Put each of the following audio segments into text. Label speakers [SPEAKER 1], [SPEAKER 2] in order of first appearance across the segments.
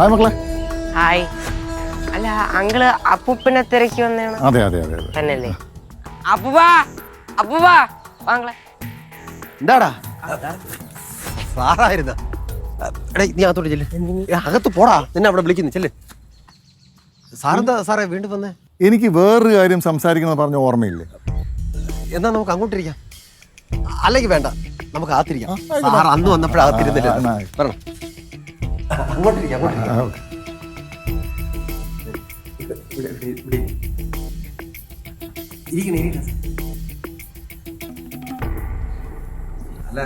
[SPEAKER 1] Hi മക്കളെ.
[SPEAKER 2] Hi. അല്ല uncle അപ്പൂപ്പനെ തിരക്കി വന്നാണ്.
[SPEAKER 1] അതെ അതെ അതെ അതെ.
[SPEAKER 2] തന്നെയല്ലേ? അപ്പൂപ്പാ അപ്പൂപ്പാ വാങ്ങളെ
[SPEAKER 3] എന്താടാ? സാറായിരുന്ന? എടേ നീ അകത്തോട്ട് ചെല്ല്. ഏ, അകത്ത് പോടാ. നിന്നെ അവിടെ വിളിക്കുന്നു. ചെല്ല്. സാറെന്താ സാറേ വീണ്ടും വന്നേ?
[SPEAKER 1] എനിക്ക് വേറൊരു കാര്യം സംസാരിക്കണം പറഞ്ഞ ഓർമ്മയില്ലേ?
[SPEAKER 3] എന്നാ നമുക്ക് അങ്ങോട്ടിരിക്കാം അല്ലെങ്കിൽ വേണ്ട. നമുക്ക് അകത്തിരിക്കാം. സാർ അന്ന് വന്നപ്പോഴും അകത്തിരുന്നില്ല.
[SPEAKER 1] ആ, ആ,
[SPEAKER 3] വരണം അങ്ങോട്ടിരിക്കാം അങ്ങോട്ടിരിക്കാം.
[SPEAKER 1] ഓക്കെ.
[SPEAKER 3] ഇരിക്കണേ. അല്ല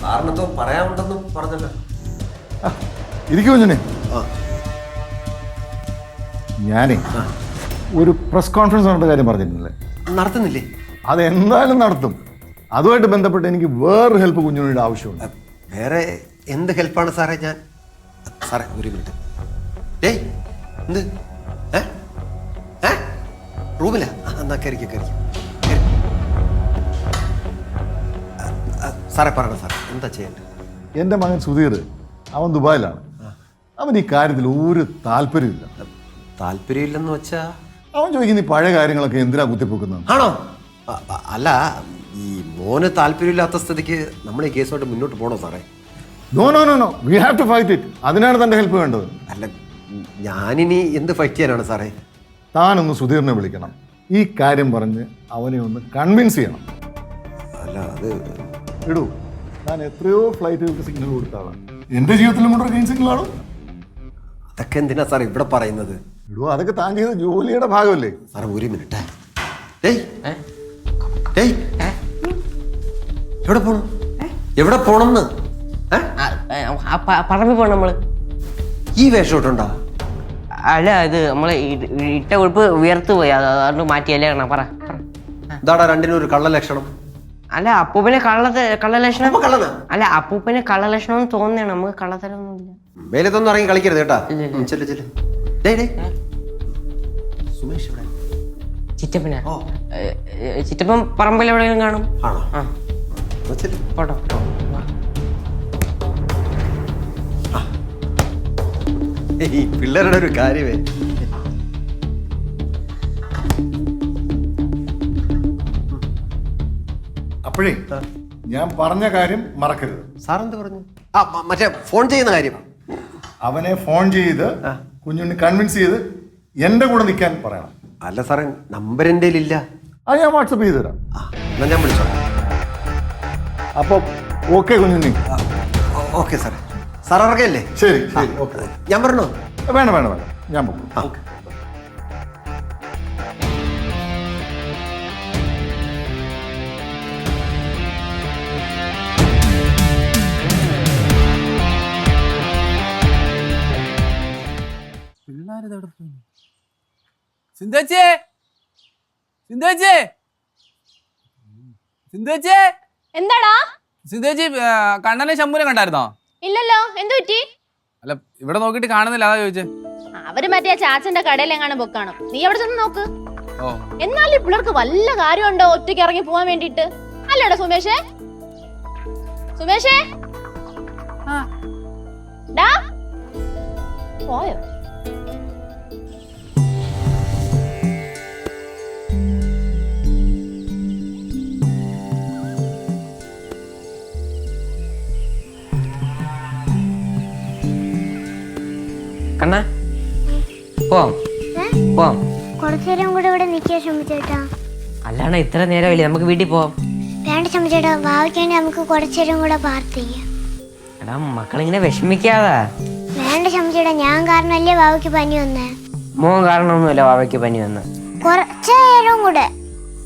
[SPEAKER 3] സാറിനത്തോ പറയാനുണ്ടെന്നും പറഞ്ഞല്ലോ.
[SPEAKER 1] ഇരിക്കും ഇരിക്കൂ കുഞ്ഞിനെ. ഞാനേ ഒരു പ്രസ് കോൺഫറൻസ് നടത്തുന്ന കാര്യം പറഞ്ഞിരുന്നില്ലേ?
[SPEAKER 3] നടത്തുന്നില്ലേ?
[SPEAKER 1] അത് എന്തായാലും നടത്തും. അതുമായിട്ട് ബന്ധപ്പെട്ട് എനിക്ക് വേറൊരു ഹെൽപ്പ് കുഞ്ഞുണ്ണിയുടെ ആവശ്യമുണ്ട്.
[SPEAKER 3] വേറെ എന്ത് ഹെൽപ്പാണ് സാറേ ഞാൻ? സാറേ ഒരു മിനിറ്റ്. ഡേയ് എന്ത്? ഏ? ഏ? റൂമില? എന്നാ കയറിക്ക സാറേ പറയണം സാറേ? എന്താ ചെയ്യേണ്ടത്?
[SPEAKER 1] എന്റെ മകൻ സുധീർ അവൻ ദുബായിലാണ്. അവൻ ഈ കാര്യത്തിൽ ഒരു താല്പര്യമില്ല
[SPEAKER 3] താല്പര്യമില്ലെന്ന് വെച്ചാ?
[SPEAKER 1] അവൻ ചോദിക്കുന്ന ഈ പഴയ കാര്യങ്ങളൊക്കെ എന്തിനാ കുത്തിപ്പൊക്കുന്നത്?
[SPEAKER 3] ആണോ? അ- അ- അല്ല ഈ മോന് താല്പര്യമില്ലാത്ത സ്ഥിതിക്ക് നമ്മൾ ഈ കേസുമായിട്ട് മുന്നോട്ട് പോകണോ സാറേ?
[SPEAKER 1] No no no no we have to fight it അതിനാണ് തന്റെ ഹെൽപ്പ് വേണ്ടത്.
[SPEAKER 3] അല്ല ഞാനിനി എന്ത് ഫൈറ്റ് ചെയ്യാനാണ് സാറേ?
[SPEAKER 1] താനൊന്ന് സുധീറിനെ വിളിക്കണം. ഈ കാര്യം പറഞ്ഞ് അവനെ ഒന്ന് കൺവിൻസ് ചെയ്യണം.
[SPEAKER 3] അല്ല അത്
[SPEAKER 1] ഇടൂ ഞാൻ എത്രയോ ഫ്ലൈറ്റുകൾക്ക് സിഗ്നൽ കൊടുത്താണ് എന്റെ ജീവിതത്തിലും കൊണ്ട് ഗ്രീൻ സിഗ്നലാണോ
[SPEAKER 3] അതൊക്കെ എന്തിനാ സാർ ഇവിടെ പറയുന്നത്?
[SPEAKER 1] ഇടൂ അതൊക്കെ താൻ ചെയ്ത ജോലിയുടെ ഭാഗമല്ലേ?
[SPEAKER 3] സാറേ ഒരു മിനിറ്റ് എവിടെ പോണം? എവിടെ പോണെന്ന്? ഏ?
[SPEAKER 2] പറമ്പി പോണം നമ്മൾ.
[SPEAKER 3] ഈ വേഷം ഇട്ടുണ്ടോ?
[SPEAKER 2] അല്ല ഇത് നമ്മളെ ഇട്ട ഉടുപ്പ് ഉയർത്തു പോയി. അത് അതുകൊണ്ട് മാറ്റിയല്ലേ പറ പറ.
[SPEAKER 3] രണ്ടിനും ഒരു കള്ള ലക്ഷണം.
[SPEAKER 2] അല്ല അപ്പൂപ്പനെ കള്ള കള്ളലക്ഷണം? അല്ല അപ്പൂപ്പനെ കള്ളലക്ഷണം തോന്നിയാണ് നമുക്ക്
[SPEAKER 3] കള്ളത്തരൊന്നുമില്ല ഇറങ്ങി കളിക്കരുത് കേട്ടാ. ചെല്ല് ചെല്ല്. ഡേയ് ഡേയ്. സുമേഷ് ഇവിടെ
[SPEAKER 2] ചിറ്റപ്പന? ചിറ്റപ്പൻ പറമ്പിൽ എവിടെയെങ്കിലും കാണും?
[SPEAKER 3] ആണോ?
[SPEAKER 2] ആ. പോട്ടോ.
[SPEAKER 3] ഈ പിള്ളേരുടെ ഒരു കാര്യമേ.
[SPEAKER 1] അപ്പോഴേ ഞാൻ പറഞ്ഞ കാര്യം മറക്കരുത്.
[SPEAKER 3] സാറെന്ത് പറഞ്ഞു? ആ മ- മറ്റേ ഫോൺ ചെയ്യുന്ന കാര്യം.
[SPEAKER 1] അവനെ ഫോൺ ചെയ്ത് കുഞ്ഞുണ്ണി കൺവിൻസ് ചെയ്ത് എന്റെ കൂടെ നിൽക്കാൻ പറയണം.
[SPEAKER 3] അല്ല സാറേ നമ്പർ എന്റെ ഇല്ല
[SPEAKER 1] അത് ഞാൻ വാട്സപ്പ് ചെയ്ത് തരാം.
[SPEAKER 3] ആ എന്നാ ഞാൻ വിളിച്ചോ
[SPEAKER 1] അപ്പോൾ ഓക്കെ കുഞ്ഞുണ്ണി.
[SPEAKER 3] ഓക്കെ സാറേ. സാർ ഇറക്കല്ലേ
[SPEAKER 1] ശരി ശരി. ഓക്കെ.
[SPEAKER 3] ഞാൻ പറഞ്ഞോ?
[SPEAKER 1] വേണം വേണം വേണം. ഞാൻ പോകും
[SPEAKER 4] എന്താടാ?
[SPEAKER 5] സിന്ധേച്ചി കണ്ണനെ ശമ്പൂനെ കണ്ടായിരുന്നോ?
[SPEAKER 4] എന്തു പറ്റി?
[SPEAKER 5] അല്ല ഇവിടെ നോക്കിയിട്ട് കാണുന്നില്ല അതാ ചോദിച്ചേ.
[SPEAKER 4] അവർ മറ്റേ ചാച്ചന്റെ കടയിലെങ്ങാനും ബുക്കാണ് നീ എവിടെ ചെന്ന് നോക്ക്.
[SPEAKER 5] ഓ.
[SPEAKER 4] എന്നാലും ഈ പിള്ളേർക്ക് വല്ല കാര്യമുണ്ടോ ഒറ്റയ്ക്ക് ഇറങ്ങി പോവാൻ വേണ്ടിട്ട് അല്ലേടാ സുമേഷേ? സുമേഷേ. ഡാ. പോയോ?
[SPEAKER 2] കണ്ണ. പോവാം. പോവാം.
[SPEAKER 6] കുറച്ചുനേരം കൂടെ ഇവിടെ നിൽക്കുക ശ്രമിച്ചേട്ടാ
[SPEAKER 2] അല്ലാണ്ട് ഇത്ര നേരം നേരമില്ലേ. നമുക്ക് വീട്ടിൽ പോവാം.
[SPEAKER 6] വേണ്ട ശ്രമിച്ചേട്ടാ ഭാവിക്ക് വേണ്ടി നമുക്ക് കുറച്ചുനേരം കൂടെ പ്രാർത്ഥിക്കാം.
[SPEAKER 2] എടാ മക്കളിങ്ങനെ വിഷമിക്കാതാ.
[SPEAKER 6] വേണ്ട ശ്രമിച്ചേട്ടാ ഞാൻ കാരണമല്ലേ ഭാവിക്ക് പനി വന്നേ.
[SPEAKER 2] മോൻ കാരണമൊന്നുമില്ല വാവയ്ക്ക് പനി വന്ന്.
[SPEAKER 6] കുറച്ചു നേരം കൂടെ.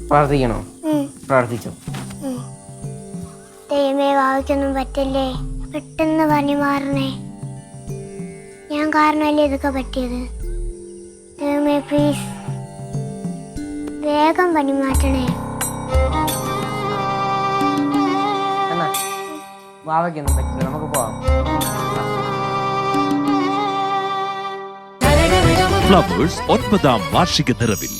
[SPEAKER 2] പ്രാർത്ഥിക്കണോ? പ്രാർത്ഥിച്ചോ.
[SPEAKER 6] ദൈവമേ ഭാവിക്കൊന്നും പറ്റല്ലേ? പെട്ടെന്ന് പനി മാറണേ. ഞാൻ കാരണമല്ലേ ഇതൊക്കെ പറ്റിയത് ദൈവമേ പ്ലീസ് വേഗം പനി മാറ്റണേ
[SPEAKER 2] എന്നാ വാവയ്ക്കൊന്നും പറ്റില്ല നമുക്ക് പോവാം
[SPEAKER 7] ഫ്ലവേഴ്സ് ഒൻപതാം വാർഷിക നിറവിൽ